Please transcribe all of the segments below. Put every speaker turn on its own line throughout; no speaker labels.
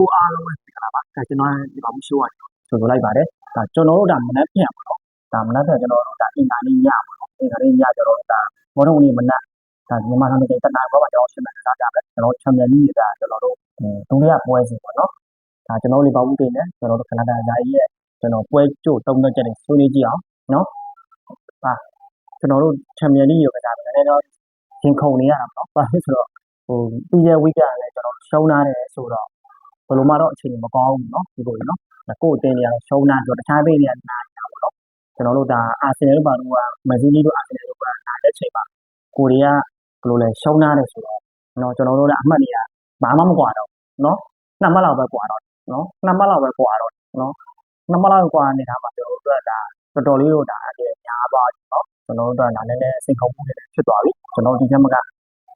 ကိုအားလုံးပဲဒီကလာပါဒါကျွန်တော်ဒီပါမှုရှိုးရတယ်ဆိုဆိုလိုက်ပါတယ်ဒါကျွန်တော်တို့ဒါမနက်ဖြန်ပါတော့ဒါမနက်ဖြန်ကျွန်တော်တို့ဒါအင်္ဂါနေ့ညပါတော့အင်္ဂါနေ့ညကျွန်တော်တို့ဒါဘောလုံးနေ့မနက်ဒါမြန်မာနိုင်ငံတနင်္လာဘောမှာကျွန်တော်ရှင်းပြထားကြတယ်ကျွန်တော်ချန်ပီယံလိဒါကျွန်တော်တို့ဒုတိယပွဲစဉ်ပေါ့နော်ဒါကျွန်တော်တို့လီဗာပူးတင်တယ်ကျွန်တော်တို့ကနဒါဇာတ်ရဲ့ကျွန်တော်ပွဲကြိုတုံးသက်ချက်တွေဆွေးနွေးကြည့်အောင်နော်ဟာကျွန်တော်တို့ချန်ပီယံလိရောကစားတယ်လည်းတော့ရင်ခုန်နေရတာပေါ့ဘာလို့ဆိုတော့ဟိုပြီးရဲ့ဝိကလည်းကျွန်တော်ရှုံးလာတယ်ဆိုတော့ ဘယ်လိုမှတော့အခြေအနေမကောင်းဘူးเนาะဒီလိုနော်ကိုယ်အတင်းနေရတော့ရှုံးလာဆိုတော့တခြားဘေးနေရနားနေတာပေါ့နော်ကျွန်တော်တို့ဒါအာဆင်နယ်တို့ဘာလို့ကမဇီးလီတို့အာဆင်နယ်တို့ကနားတဲ့ချိန်မှာကိုရီးယားဘယ်လိုလဲရှုံးလာတယ်ဆိုတော့เนาะကျွန်တော်တို့လည်းအမှတ်တွေကဘာမှမကွာတော့เนาะနှစ်မှတ်လောက်ပဲကွာတော့เนาะနှစ်မှတ်လောက်ပဲကွာတော့เนาะနှစ်မှတ်လောက်ကွာနေတာမှာကျွန်တော်တို့ကဒါတော်တော်လေးတော့ဒါအကျညာသွားပြီเนาะကျွန်တော်တို့ကဒါနည်းနည်းစိတ်ခုံမှုတွေဖြစ်သွားပြီကျွန်တော်ဒီချက်မက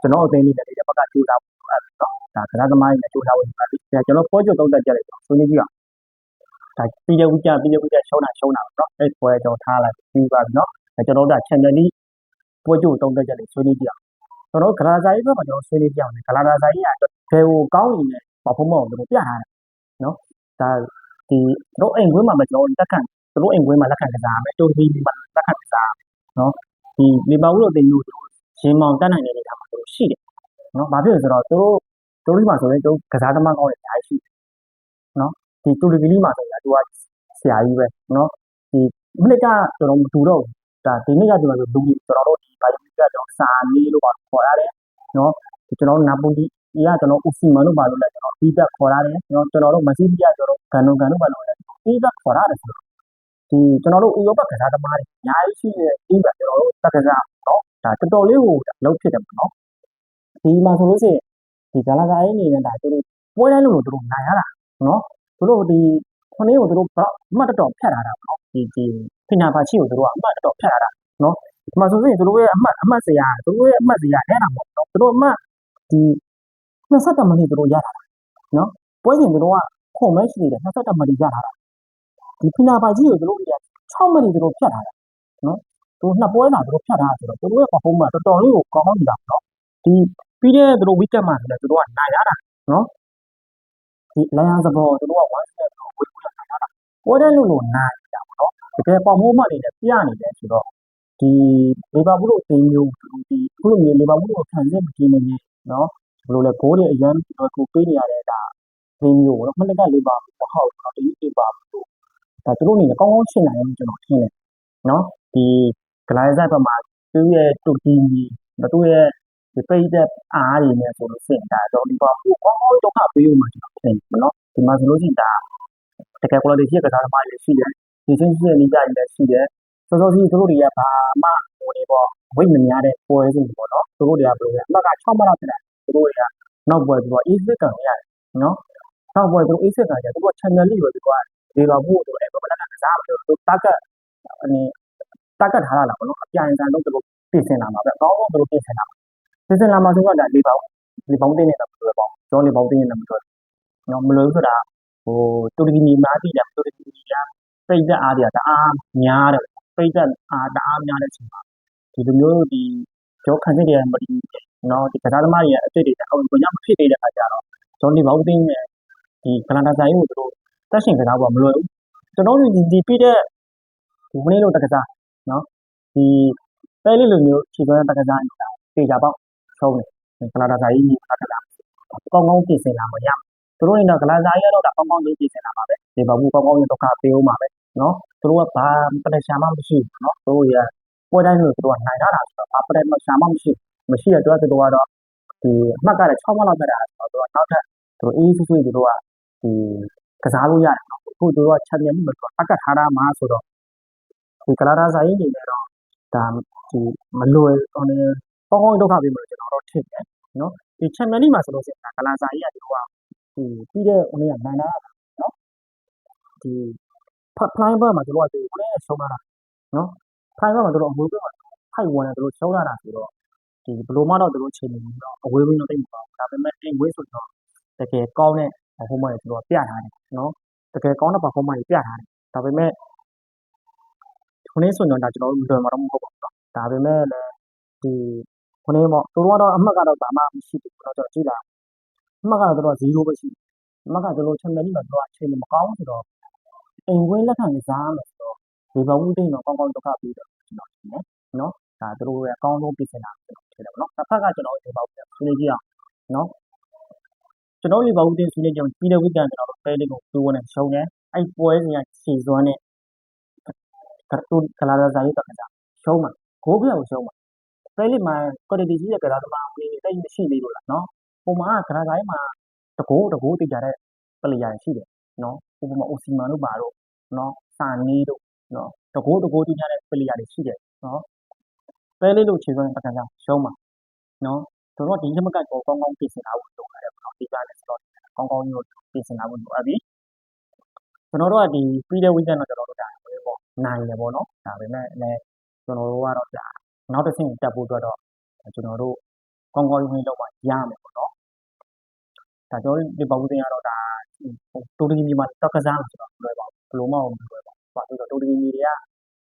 ကျွန်တော်အသိလေးတွေဒီဘက်ကကြိုးစားဖို့အဲ့တော့ ဒါကစားသမားတွေနဲ့ကြိုးစားဝင်ပါပြီ။ဒါကျွန်တော်ပေါ်ကျော်တောက်တက်ကြလိုက်တော့ဆွေးနွေးကြည့်အောင်။ဒါပြီးတဲ့ဦးကြပြီးတဲ့ဦးကြရှုံးတာရှုံးတာပေါ့နော်။အဲ့ပွဲကျွန်တော်ထားလိုက်ပြီးပါပြီနော်။ဒါကျွန်တော်တို့က channel လေးပေါ်ကျော်တောက်တက်ကြလိုက်ဆွေးနွေးကြည့်အောင်။ကျွန်တော်ဂလာဇာကြီးဘက်မှာကျွန်တော်ဆွေးနွေးကြအောင်။ဂလာဇာကြီးကဘယ်ဟိုကောင်းနေလဲဘာဖို့မဟုတ်လို့ပြထားတာ။နော်။ဒါဒီတို့အိမ်ခွင်းမှာမကျွန်တော်လက်ခံတို့အိမ်ခွင်းမှာလက်ခံကစားမယ်။တိုးပြီးမှာလက်ခံကစားမယ်။နော်။ဒီလီဗာပူးတို့တင်လို့ရင်မောင်တက်နိုင်တဲ့နေရာမှာတို့ရှိတယ်။နော်။ဘာဖြစ်လဲဆိုတော့တို့ တိုရီမှာဆိုရင်သူကစားသမားကောင်းတွေအများကြီးရှိတယ်နော်။ဒီတူလီကလီမှာဆိုရင်သူကဆရာကြီးပဲနော်။ဒီမိနစ်ကကျွန်တော်မတူတော့ဘူး။ဒါဒီနေ့ကဒီမှာဆိုလူကြီးကျွန်တော်တို့ဒီဘိုင်ယိုကကျွန်တော်စာနေလို့ပါခေါ်ရတယ်နော်။ဒီကျွန်တော်နာပူလီကကျွန်တော်ဦးစီမန်တို့ပါလို့လည်းကျွန်တော်ပြီးသက်ခေါ်ရတယ်နော်ကျွန်တော်တို့မစီးပြကျွန်တော်ဂန်နုံဂန်တို့ပါလို့လည်းပြီးသက်ခေါ်ရတယ်ဆိုတော့ဒီကျွန်တော်တို့ဥရောပကစားသမားတွေအများကြီးရှိတဲ့ပြီးသက်ကျွန်တော်တို့တက္ကစားနော်ဒါတော်တော်လေးကိုလောက်ဖြစ်တယ်ပေါ့နော်ဒီမှာဆိုလို့ရှိရင် ဒီဂလာဂါရေးအနေနဲ့ဒါသူတို့ပွဲတိုင်းလို့သူတို့နိုင်ရတာနော်သူတို့ဒီခொနည်းကိုသူတို့အမှတ်တော်ဖြတ်ထားတာပေါ့ဒီဒီဖင်နာပါချီကိုသူတို့ကအမှတ်တော်ဖြတ်ထားတာနော်ဒီမှာဆိုရင်သူတို့ရဲ့အမှတ်အမှတ်စရာသူတို့ရဲ့အမှတ်စရာအဲ့ဒါပေါ့နော်သူတို့အမှတ်ဒီ20မိနစ်သူတို့ရတာနော်ပွဲစဉ်သူတို့ကခုံမဲရှိနေတယ်20မိနစ်ရတာဒီဖင်နာပါချီကိုသူတို့က6မိနစ်သူတို့ဖြတ်ထားတာနော်သူနှစ်ပွဲမှာသူတို့ဖြတ်ထားတာဆိုတော့သူတို့ရဲ့ performance တော်တော်လေးကိုကောင်းနေတာပေါ့ ဒီပြီးတဲ့သူတို့ weekend မှာလည်းသူတို့ကနိုင်ရတာနော်ဒီလန်စဘောသူတို့က1 step ကိုဝေးဝေးနိုင်ရတာပွဲတဲ့လူလို့နိုင်တာပေါ့နော်တကယ်ပေါမိုးမှတ်နေတယ်ပြနေတယ်ဆိုတော့ဒီလီဗာပူးတို့အသင်းမျိုးဒီခုလိုမျိုးလီဗာပူးတို့ခံစစ်မကြည့်နေနေနော်ဘယ်လိုလဲဂိုးတွေအရန်ကိုပေးနေရတဲ့ဒါအသင်းမျိုးပေါ့နော်မနက်ကလီဗာပူးမဟုတ်တော့ဒီလီဗာပူးတို့ဒါသူတို့အနေနဲ့ကောင်းကောင်းရှင်းနိုင်တယ်ကျွန်တော်ထင်တယ်နော်ဒီဂလိုင်းဇက်ဘက်မှာသူ့ရဲ့တူတီသူ့ရဲ့ ဒီပိတ်တဲ့အားတွေနဲ့ဆိုလို့ရှိရင်ဒါတော့ဒီပေါ်ကိုကောင်းကောင်းဒုက္ခပေးဦးမှာကျွန်တော်ထင်တယ်နော်ဒီမှာဆိုလို့ရှိရင်ဒါတကယ် quality ရှိတဲ့ကစားသမားတွေရှိတယ်ဒီချင်းရှိတဲ့နေကြတွေလည်းရှိတယ်စောစောစီးသူတို့တွေကဘာမှဟိုနေပေါ့ဝိတ်မများတဲ့ပွဲစဉ်ပေါ့နော်သူတို့တွေကဘယ်လိုလဲအမှတ်က6မှတ်လောက်ဖြစ်တယ်သူတို့တွေကနောက်ပွဲသူက easy ကန်ရတယ်နော်နောက်ပွဲသူ easy ကန်ရတယ်သူက channel လေးပဲသူကဒီတော့ဘူးသူအဲ့ဘက်ကကစားတယ်သူ target အနေ target ထားတာလားပေါ့နော်အပြိုင်ဆိုင်တော့သူတို့ပြင်ဆင်လာမှာပဲအကောင်းဆုံးသူတို့ပြင်ဆင်လာမှာ ပြင်ဆင်လာမှာဆိုတော့ဒါလေးပေါင်းလေးပေါင်းတင်းနေတာမလွယ်ပါဘူးကျွန်တော်လေးပေါင်းတင်းနေတာမလွယ်နော်မလွယ်ဘူးဆိုတာဟိုတူရကီနီမားပြည်တယ်တူရကီနီကပိတ်သက်အားတွေကတအားများတယ်ပိတ်သက်အားတအားများတဲ့အချိန်မှာဒီလိုမျိုးဒီကျောခံစစ်တွေကမတည်နော်ဒီကစားသမားတွေရဲ့အစ်စ်တွေအောက်ကိုညမဖြစ်သေးတဲ့အခါကျတော့ကျွန်တော်လေးပေါင်းတင်းနဲ့ဒီကလန်ဒါဆိုင်ကိုသူတို့တက်ရှင်ကစားဖို့မလွယ်ဘူးကျွန်တော်ဒီဒီပြတဲ့ဒီမင်းတို့တက္ကစားနော်ဒီပဲလေးလိုမျိုးခြေစွမ်းတက္ကစားနေတာတေချာပေါ့ ဆုံးတယ်ကလာဒါစာကြီးညီကလာကောင်းကောင်းပြင်ဆင်လာမရသူတို့ကတော့ကလာစာကြီးကတော့ကောင်းကောင်းလေးပြင်ဆင်လာပါပဲဒီဘာဘူးကောင်းကောင်းလေးဒုက္ခပေးဦးမှာပဲနော်သူတို့ကဘာပလက်ရှာမှမရှိဘူးနော်သူတို့ရပွဲတိုင်းလို့သူတို့ကနိုင်ရတာဆိုတော့ဘာပလက်ရှာမှမရှိမရှိတဲ့အတွက်သူတို့ကတော့ဒီအမှတ်ကလည်း6မှတ်လောက်ပဲတာဆိုတော့နောက်ထပ်သူတို့အေးဆေးဆေးသူတို့ကဒီကစားလို့ရတယ်နော်အခုသူတို့ကချန်ပီယံလိမှာသူကအကတ်ထားတာမှာဆိုတော့ဒီကလာဒါစာကြီးအနေနဲ့တော့ဒါဒီမလွယ်ဟိုနေ ကောင်းကောင်းဒုက္ခပေးမယ်ကျွန်တော်တို့ထင်တယ်နော်ဒီချန်ပီယံလိမှာဆိုလို့ရှိရင်ကလာစာကြီးကဒီကဒီပြီးတဲ့ဟိုနေကမန်နာနော်ဒီဖတ်ဖိုင်းဘက်မှာတို့ကဒီဟိုနေဆုံးလာတာနော်ဖိုင်းဘက်မှာတို့အဝေးဘက်မှာဖိုက်ဝင်တယ်တို့ဆုံးလာတာဆိုတော့ဒီဘလိုမှတော့တို့ချိန်နေပြီးတော့အဝေးဘင်းတော့တိတ်မပေါ့ဒါပေမဲ့အိမ်ဝေးဆိုတော့တကယ်ကောင်းတဲ့ performance တွေတို့ပြထားတယ်နော်တကယ်ကောင်းတဲ့ performance တွေပြထားတယ်ဒါပေမဲ့ခုနေ့ဆိုရင်တော့ကျွန်တော်တို့လွယ်မှာတော့မဟုတ်ပါဘူးဒါပေမဲ့လည်းဒီ ခုနေ့ပေါ့သူတို့ကတော့အမှတ်ကတော့ဘာမှမရှိဘူးတော့ကျွန်တော်ကြည့်တာအမှတ်ကတော့သူတို့0ပဲရှိအမကတို့လိုချန်ပီယံလိမှာတော့အချိန်မကောင်းဆိုတော့အိမ်ကွင်းလက်ခံကစားမယ်ဆိုတော့ဒီဘဝသိတော့ကောင်းကောင်းဒုက္ခပြီးတော့ကျွန်တော်ထင်တယ်နော်ဒါသူတို့ရဲ့အကောင်းဆုံးပြင်ဆင်တာကျွန်တော်ထင်တယ်ပေါ့နော်တစ်ဖက်ကကျွန်တော်ဒီဘဝဆွေးနွေးကြည့်အောင်နော်ကျွန်တော်ဒီဘဝသိဆွေးနွေးကြအောင်ပြီးတဲ့ဝိကန်ကျွန်တော်တို့ပဲလေးကိုတူဝင်နေရှုံးတယ်အဲ့ပွဲစဉ်ကခြေစွမ်းနဲ့ကတူကလာရာဇာရေးတော့ကစားရှုံးမှာဂိုးပြောက်ရှုံးမှာ ပဲလေးမှာ quality ကြီးတဲ့ကစားသမားဝင်နေတိတ်မရှိသေးလို့လားနော်ပုံမှန်ကကစားတိုင်းမှာတကိုးတကိုးတိကြတဲ့ player ရှိတယ်နော်ဥပမာအိုစီမန်တို့ပါတော့နော်စာနီးတို့နော်တကိုးတကိုးတိကြတဲ့ player တွေရှိတယ်နော်ပဲလေးလို့ခြေစွမ်းပကံကြောင့်ရှုံးမှာနော်တို့တော့ဒီချက်မကတ်ကိုကောင်းကောင်းပြင်ဆင်ထားဖို့လိုတယ်ပေါ့နော်ဒီကလည်းဆိုတော့ကောင်းကောင်းမျိုးပြင်ဆင်ထားဖို့လိုအပ်ပြီကျွန်တော်တို့ကဒီပြီးတဲ့ weekend တော့ကျွန်တော်တို့ဒါဝင်ပေါ့နိုင်တယ်ပေါ့နော်ဒါပေမဲ့လည်းကျွန်တော်တို့ကတော့ဒါ နောက်တစ်ဆင့်တက်ဖို့အတွက်တော့ကျွန်တော်တို့ကောင်းကောင်းဝင်တော့မှရမယ်ပေါ့နော်ဒါကျွန်တော်ဒီပုံစံကတော့ဒါတိုတီမီမှာတော့ကစားမှာဆိုတော့လွယ်ပါဘူးဘလို့မအောင်လွယ်ပါဘူး။ဘာလို့လဲဆိုတော့တိုတီမီတွေက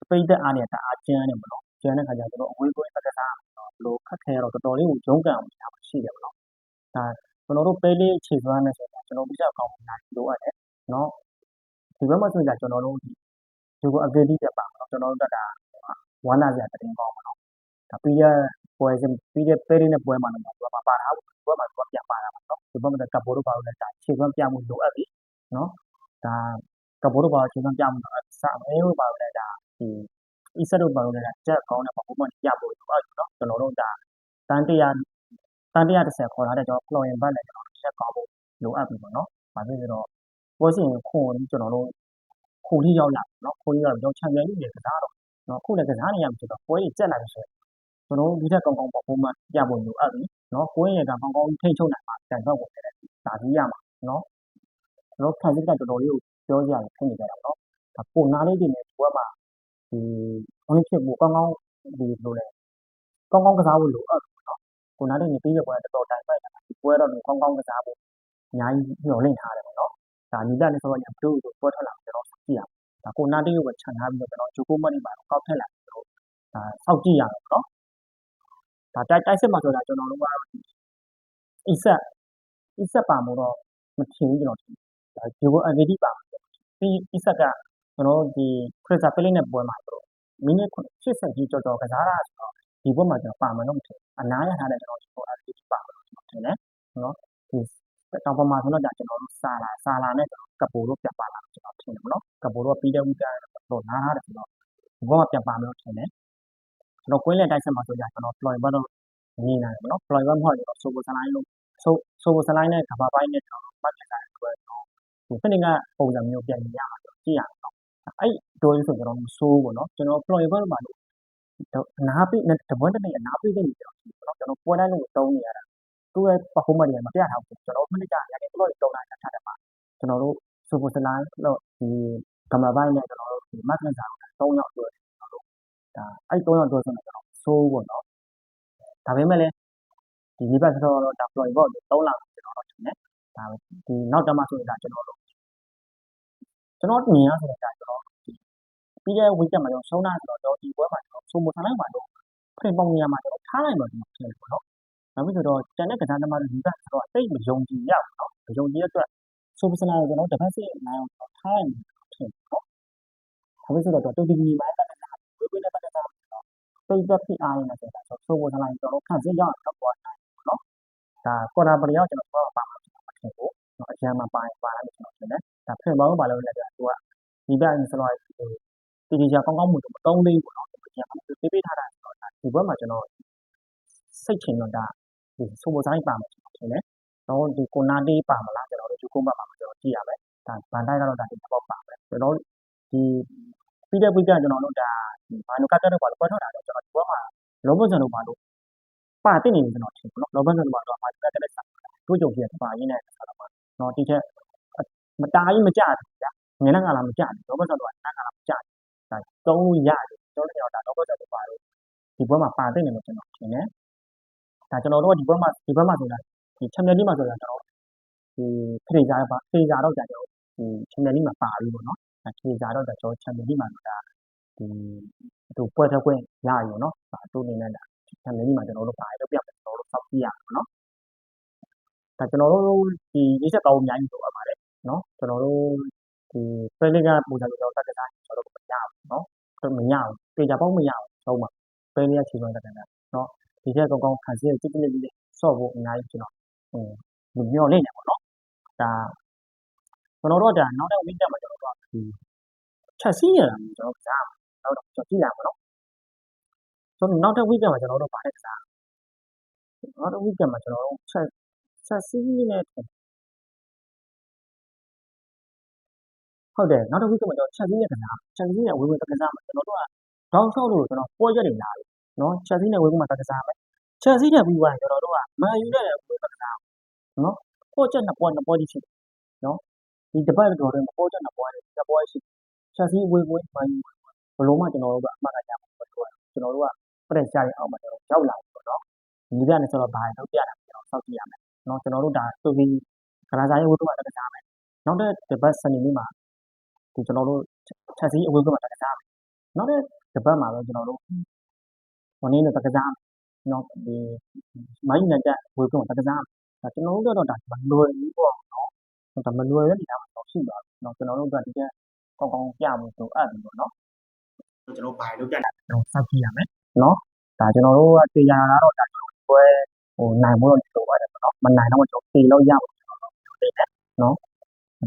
စပိတ်သက်အားနဲ့တအားကျန်းတယ်ပေါ့နော်။ကျန်းတဲ့ခါကျကျွန်တော်အဝေးကွင်းကစားတော့ဘလို့ခက်ခဲတော့တော်တော်လေးကိုရုန်းကန်အောင်နေတာရှိတယ်ပေါ့နော်။ဒါကျွန်တော်တို့ပဲလေးခြေစွမ်းနဲ့ဆိုတော့ကျွန်တော်ပြချက်ကောင်းနေတာလိုအပ်တယ်နော်။ဒီဘက်မှာဆိုရင်ကျွန်တော်တို့ဒီဒီကို ability တက်ပါတော့ကျွန်တော်တို့တက်တာဝမ်းနာစရာတရင်ကောင်းပါတော့။ဒါ ပြီးရပွဲစဉ်ပြီးတဲ့ပဲလေးနဲ့ပွဲမှာတော့သူကပါတာဘူး။ပွဲမှာသူကပြန်ပါတာပေါ့နော်။ဒီဘက်မှာကပ်ပိုးတို့ပါလို့လည်းဒါခြေစွမ်းပြမှုလိုအပ်ပြီနော်။ဒါကပ်ပိုးတို့ပါခြေစွမ်းပြမှုတော့စအမဲတို့ပါလို့လည်းဒါဒီအီဆက်တို့ပါလို့လည်းကြက်ကောင်းတဲ့ performance ပြဖို့လိုအပ်ပြီနော်။ကျွန်တော်တို့ဒါတန်တရားတန်တရား30ခေါ်ထားတဲ့ကျွန်တော် flowing back နဲ့ကျွန်တော်ချက်ကောင်းဖို့လိုအပ်ပြီပေါ့နော်။ဘာဖြစ်လဲဆိုတော့ပွဲစဉ်ခွန်ကျွန်တော်တို့ခုထိရောက်လာနော်ခုထိရောက်ကျွန်တော်ချန်ပီယံလိနဲ့ကစားတော့နော်ခုလည်းကစားနေရမှာဆိုတော့ပွဲကြီးကျက်လာပြီဆိုရင် ကျွန်တော်တို့ဒီထက်ကောင်းကောင်း performance ပြဖို့လိုအပ်ပြီနော်ကိုင်းရကကောင်းကောင်းထိန်းချုပ်နိုင်မှာတန်တော့ဝင်တယ်ဒါကြီးရမှာနော်ကျွန်တော်ခံစစ်ကတော်တော်လေးကိုပြောကြရတယ်ဖြစ်နေကြတာနော်ဒါပုံနာလေးတွေနဲ့ဒီဘက်မှာဒီဘုန်းဖြစ်ဖို့ကောင်းကောင်းဒီလိုလဲကောင်းကောင်းကစားဖို့လိုအပ်တယ်နော်ကိုနာလေးနေပြီးရပွဲတော်တော်တိုင်ပိုက်တာဒီပွဲတော့ကောင်းကောင်းကစားဖို့အများကြီးညှော်လင့်ထားတယ်ပေါ့နော်ဒါနီလာနဲ့ဆိုတော့ညဘလို့ကိုပွဲထွက်လာကျွန်တော်ကြည့်ရအောင်ဒါကိုနာလေးကိုပဲခြံထားပြီးတော့ကျွန်တော်ဂျိုကိုမတ်နေပါတော့ကောက်ထက်လာကျွန်တော်ဒါစောက်ကြည့်ရအောင်နော် ဒါတိုက်တိုက်စစ်မှာဆိုတာကျွန်တော်တို့ကတော့အီဆက်အီဆက်ပါမို့တော့မထင်ဘူးကျွန်တော်ထင်ဒါဒီကို ability ပါပြီးအီဆက်ကကျွန်တော်ဒီ Crystal Palace နဲ့ပွဲမှာဆိုတော့မိနစ်80ကြီးကြော်ကြော်ကစားတာဆိုတော့ဒီဘက်မှာကျွန်တော်ပါမယ်လို့မထင်အနားရထားတဲ့ကျွန်တော်ဒီကို ability ပါမယ်လို့ကျွန်တော်ထင်တယ်နော်ဒီတောင်ပေါ်မှာဆိုတော့ဒါကျွန်တော်တို့စာလာစာလာနဲ့ကျွန်တော်ကပိုတို့ပြပါလာကျွန်တော်ထင်တယ်နော်ကပိုတို့ပြီးတဲ့ weekend တော့နားထားတယ်ဆိုတော့ဒီဘက်မှာပြန်ပါမယ်လို့ထင်တယ် ကျွန်တော်ကွင်းလက်တိုက်ဆက်မှာဆိုကြကျွန်တော် Floyd ဘတ်တော့နေနိုင်တယ်နော် Floyd ဘတ်မဟုတ်ကျွန်တော် Sobo Salai လို့ Sobo Salai နဲ့ကဘာပိုင်းနဲ့ကျွန်တော်မှတ်ပြတာအတွက်တော့ဒီဖိနစ်ကပုံစံမျိုးပြန်ရမှာကြည့်ရအောင်နော်အဲ့ဒိုးလေးဆိုကျွန်တော်မစိုးဘူးနော်ကျွန်တော် Floyd ဘတ်မှာလို့အနာပိတပွန်းတနေအနာပိတဲ့နေကျွန်တော်ကျွန်တော်ပွဲတိုင်းလို့တုံးနေရတာသူ့ရဲ့ performance တွေမပြထားဘူးကျွန်တော်ဖိနစ်ကရတဲ့ဘလော့တုံးတာထားတယ်မှာကျွန်တော်တို့ Sobo Salai လို့ဒီကမပိုင်းနဲ့ကျွန်တော်တို့ဒီ Mark နဲ့စာ3ယောက်တွေ့ကျွန်တော်တို့ ဒါအဲ့3ယောက်တွေ့ဆိုတော့ကျွန်တော်စိုးပေါ့နော်ဒါပေမဲ့လည်းဒီမိဘဆိုတော့ဒါ Floyd ဘော့3လကျွန်တော်တို့ထင်တယ်ဒါဒီနောက်တမဆိုရင်ဒါကျွန်တော်တို့ကျွန်တော်မြင်ရဆိုတော့ဒါကျွန်တော်ပြီးတဲ့ weekend မှာကျွန်တော်ရှုံးတာဆိုတော့ဒီပွဲမှာကျွန်တော်ဆိုမိုထားလိုက်ပါတော့ဖရင်ပုံနေရာမှာကျွန်တော်ထားလိုက်ပါကျွန်တော်ထင်တယ်ပေါ့နော်နောက်ပြီးဆိုတော့ကျန်တဲ့ကစားသမားတွေဒီကဆိုတော့တိတ်မယုံကြည်ရဘူးနော်မယုံကြည်ရအတွက်ဆိုပစနာကိုကျွန်တော်တစ်ဖက်စီနိုင်အောင်ထားလိုက်မယ်ထင်တယ်နော်နောက်ပြီးဆိုတော့တူတီမီမှာတက်တာ ဝေးဝေးနဲ့တက်တာဆိုတော့ပိတ်သက်ဖိအားနေတယ်ဆိုတာဆိုဆိုမိုထားလိုက်ကျွန်တော်ခန့်စင်းရအောင်တော့ပေါ်နိုင်ပေါ့နော်ဒါကွာတာပရီယောကျွန်တော်တော့ပါမှာကျွန်တော်မထင်ဘူးနော်အရန်မှာပါပါလာလို့ကျွန်တော်ထင်တယ်ဒါဖင်ပေါင်းပါလို့လည်းသူကဒီဘက်ဆိုတော့တီတီချာကောင်းကောင်းမှုတော့မတုံးသေးဘူးပေါ့နော်ဒီကမှာသူပေးပေးထားတာဆိုတော့ဒီဘက်မှာကျွန်တော်စိတ်ချင်တော့ဒါဒီဆိုမိုဆိုင်ပါမှာကျွန်တော်ထင်တယ်တော့ဒီကိုနာတေးပါမလားကျွန်တော်တို့ဂျူကုန်းဘက်မှာကျွန်တော်ကြည့်ရမယ်ဒါဗန်တိုက်ကတော့ဒါဒီတော့ပါမယ်ကျွန်တော်ဒီပြီးတဲ့ week ကကျွန်တော်တို့ဒါ ဘာလို့ကတ်တက်တော့ပါလို့ပွဲထွက်တာတော့ကျွန်တော်ဒီဘက်မှာလောဘဆန်တို့ပါလို့ပါတိနေတယ်ကျွန်တော်ထင်တယ်နော်လောဘဆန်တို့ပါတော့ဘာကတ်တက်တဲ့ဆိုင်တို့ကြုံပြတဲ့ပါရင်းနဲ့ဆက်တော့ပါနော်ဒီချက်မတားကြီးမကြဘူးဗျာငင်းကလာမကြဘူးလောဘဆန်တို့ကငင်းကလာမကြဘူးဒါသုံးလို့ရတယ်ကျွန်တော်တို့ဒါလောဘဆန်တို့ပါလို့ဒီဘက်မှာပါတိနေလို့ကျွန်တော်ထင်တယ်ဒါကျွန်တော်တို့ကဒီဘက်မှာဒီဘက်မှာဆိုတာဒီချန်ပီယံလိမှာဆိုတာကျွန်တော်ဒီခရီးစားပါခရီးစားတော့ကြာကျွန်တော်ဒီချန်ပီယံလိမှာပါပြီပေါ့နော်ခရီးစားတော့ကျွန်တော်ချန်ပီယံလိမှာဆိုတာ ဒီသူပွဲထွက်ခွင့်ရရည်နော်ဒါသူအနေနဲ့ဒါချန်ပီယံလိမှာကျွန်တော်တို့ပါရတော့ပြမယ်ကျွန်တော်တို့စောင့်ကြည့်ရအောင်နော်ဒါဒါကျွန်တော်တို့ဒီရေးချက်ကောင်းအများကြီးလိုအပ်ပါတယ်နော်ကျွန်တော်တို့ဒီဖရလစ်ကပုံစံမျိုးကျွန်တော်တက်ကစားကျွန်တော်တို့မရဘူးနော်ကျွန်တော်မရဘူးပေကြပေါင်းမရဘူးဆုံးမှာဖရလစ်ကခြေစွမ်းတက်ကစားနော်ဒီချက်ကောင်းကောင်းခံစီတိတိလေးလေးဆော့ဖို့အများကြီးကျွန်တော်ဟိုမျောလင့်နေပါတော့ဒါကျွန်တော်တို့ဒါနောက်တဲ့ week မှာကျွန်တော်တို့ဒီချက်စီးရတာကျွန်တော်က စားတော့ကျွန်တော်ကြည့်ရမှာနော်ကျွန်တော်နောက်တဲ့ week မှာကျွန်တော်တို့ဗားတဲ့ကစားနောက်တဲ့ week မှာကျွန်တော်တို့ချက်ချက်စီးနဲ့ဟုတ်တယ်နောက်တစ် week မှာကျွန်တော်ချက်စီးနဲ့ကစားချက်စီးနဲ့ဝေဝေကစားမှာကျွန်တော်တို့ကတောင်းလျှောက်လို့ကျွန်တော်ပွဲရက်တွေလာတယ်နော်ချက်စီးနဲ့ဝေဝေမှာကစားမယ်ချက်စီးနဲ့ပြီးသွားရင်ကျွန်တော်တို့ကမန်ယူနဲ့ဝေဝေကစားနော်ပွဲချက်နှစ်ပွဲနှစ်ပွဲကြီးရှိတယ်နော်ဒီတပတ်တော်တွေမှာပွဲချက်နှစ်ပွဲနှစ်ပွဲရှိချက်စီးဝေဝေမန်ယူ ဘလို့မှကျွန်တော်တို့ကအမှတ်ကရမှာမဟုတ်ဘူးကျွန်တော်တို့ကပြည့်ချရအောင်မှာကျွန်တော်ရောက်လာပြီပေါ့နော်ဒီကနေဆိုတော့ဘာလို့ပြတာကျွန်တော်စောင့်ကြည့်ရမယ်နော်ကျွန်တော်တို့ဒါသူပြီးကလာစားရေးဝေဝေမှာကစားမယ်နောက်တဲ့တပတ်စနေနေ့မှာဒီကျွန်တော်တို့ချက်စီးအဝေးကမှာကစားမယ်နောက်တဲ့တပတ်မှာတော့ကျွန်တော်တို့ဝန်ရင်းနဲ့ကစားမယ်နော်ဒီမိုင်းနဲ့ကဝေးကမှာကစားမယ်ဒါကျွန်တော်တို့တော့ဒါမလွယ်ဘူးပေါ့နော်ဒါမလွယ်တဲ့နေရာမှာတော့ရှိပါဘူးနော်ကျွန်တော်တို့ကဒီကကောင်းကောင်းပြမှုဆိုအပ်ပြီပေါ့နော် ကျွန်တော်ဘာလုပ်ပြနိုင်လဲစောင့်ကြည့်ရမယ်နော်ဒါကျွန်တော်တို့ကတေချာတာတော့ဒါကျွန်တော်ပွဲဟိုနိုင်ဖို့တော့လိုပါတယ်နော်မနိုင်တော့ကျွန်တော်တေလို့ရအောင်ကျွန်တော်တို့တေတယ်နော်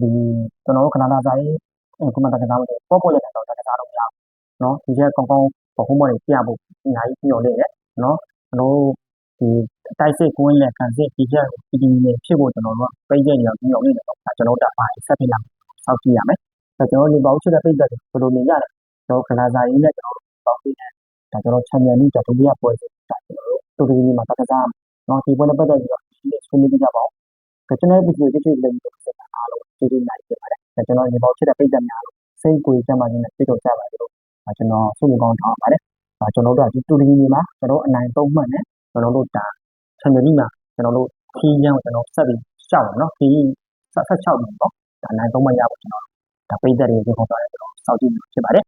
ဒီကျွန်တော်တို့ခဏလာစားရေးအခုမှတက္ကသိုလ်ပေါ့ပေါ့ရတဲ့တော့တက္ကသိုလ်တော့မရဘူးနော်ဒီချက်ကောင်းကောင်းဘုံမော်တွေပြဖို့အများကြီးညှော်နေတယ်နော်ကျွန်တော်တို့ဒီတိုက်စစ်ကွင်းလက်ကန်စစ်ဒီချက်ဒီဒီနေဖြစ်ဖို့ကျွန်တော်တို့ပိတ်ရက်ညောင်းညှော်နေတယ်တော့ကျွန်တော်တို့ဒါပါဆက်ပြလာအောင်ကြည့်ရမယ်ကျွန်တော်တို့ဒီဘောက်ချက်တဲ့ပိတ်သက်ဘယ်လိုနေရလဲ ကျွန်တော်ခလာစာရင်းနဲ့ကျွန်တော်ပေါင်းပြီးတယ်ဒါကျွန်တော်ချန်ပီယံလိဒါဒုတိယပွဲစဉ်ဒါကျွန်တော်တို့တူတူကြီးမှာတက္ကသိုလ်နော်ဒီပွဲနဲ့ပတ်သက်ပြီးတော့ဒီဆွေးနွေးပြကြပါဦးကျွန်တော်ပြည်သူတွေတွေ့ပြီးတော့ဆက်တာအားလုံးကျေးဇူးများကြီးပါတယ်ကျွန်တော်ရေပေါင်းချစ်တဲ့ပိတ်သက်များလို့စိတ်ကိုယ်ကြမ်းပါခြင်းနဲ့ပြေတော့ကြပါလို့ကျွန်တော်ဆုမကောင်းတောင်းပါတယ်ကျွန်တော်တို့ကဒီတူတူကြီးမှာကျွန်တော်အနိုင်သုံးမှတ်နဲ့ကျွန်တော်တို့ဒါချန်ပီယံလိမှာကျွန်တော်တို့ခီးရန်ကိုကျွန်တော်ဆက်ပြီးရှောက်ပါနော်ခီးဆက်ဆက်ရှောက်ပြီးနော်ဒါနိုင်သုံးမှတ်ရဖို့ကျွန်တော်ဒါပိတ်သက်တွေရေပေါင်းသွားတယ်ကျွန်တော်စောင့်ကြည့်ဖြစ်ပါတယ်